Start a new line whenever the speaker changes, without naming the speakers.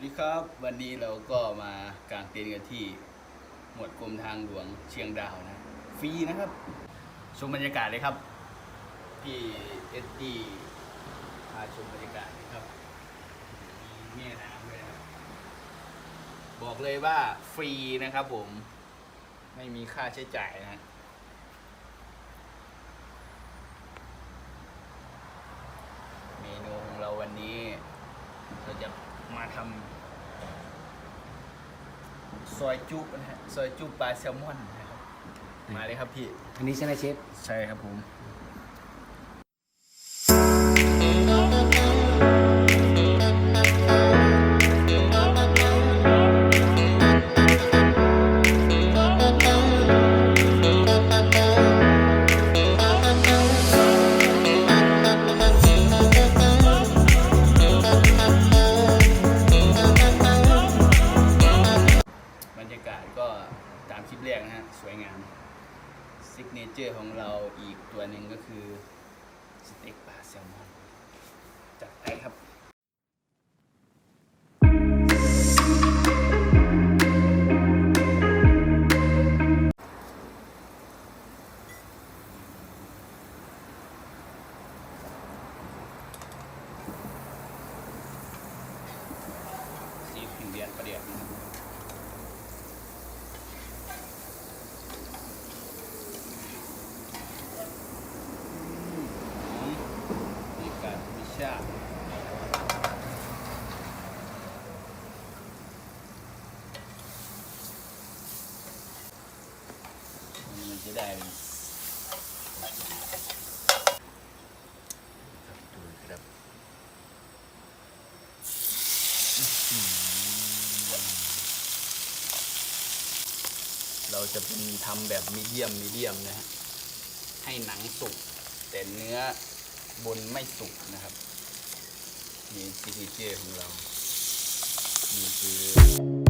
วัสดีครับวันนี้เราก็มากางเต็นท์กันที่หมวดกรมทางหลวงเชียงดาวนะฟรีนะครับชมบรรยากาศเลยครับพี่เอ็ดดี้พาชมบรรยากาศนะครับมีแม่น้ำด้วยนะครับบอกเลยว่าฟรีนะครับผมไม่มีค่าใช้จ่ายนะฮะเมนูของเราวันนี้เราจะ มาทำซอยจุนะฮะซอยจุปลาแซลมอนนะครับมาเลยครับพี่
อันนี้ใช่ไหมเชฟ
ใช่ครับผม ซิกเนเจอร์ของเราอีกตัวหนึ่งก็คือสเต็กปลาแซลมอนจัดไปครับสีผิวเรียนประเดี๋ยวนะครับ หอมมีการมิชามัน จะได้เป็นครับดูครับเราจะเป็นทำแบบมีเดียมมีเดียมนะฮะให้หนังสุก แต่เนื้อบนไม่สุกนะครับนี่ซิกเนเจอร์ของเรานี่คือ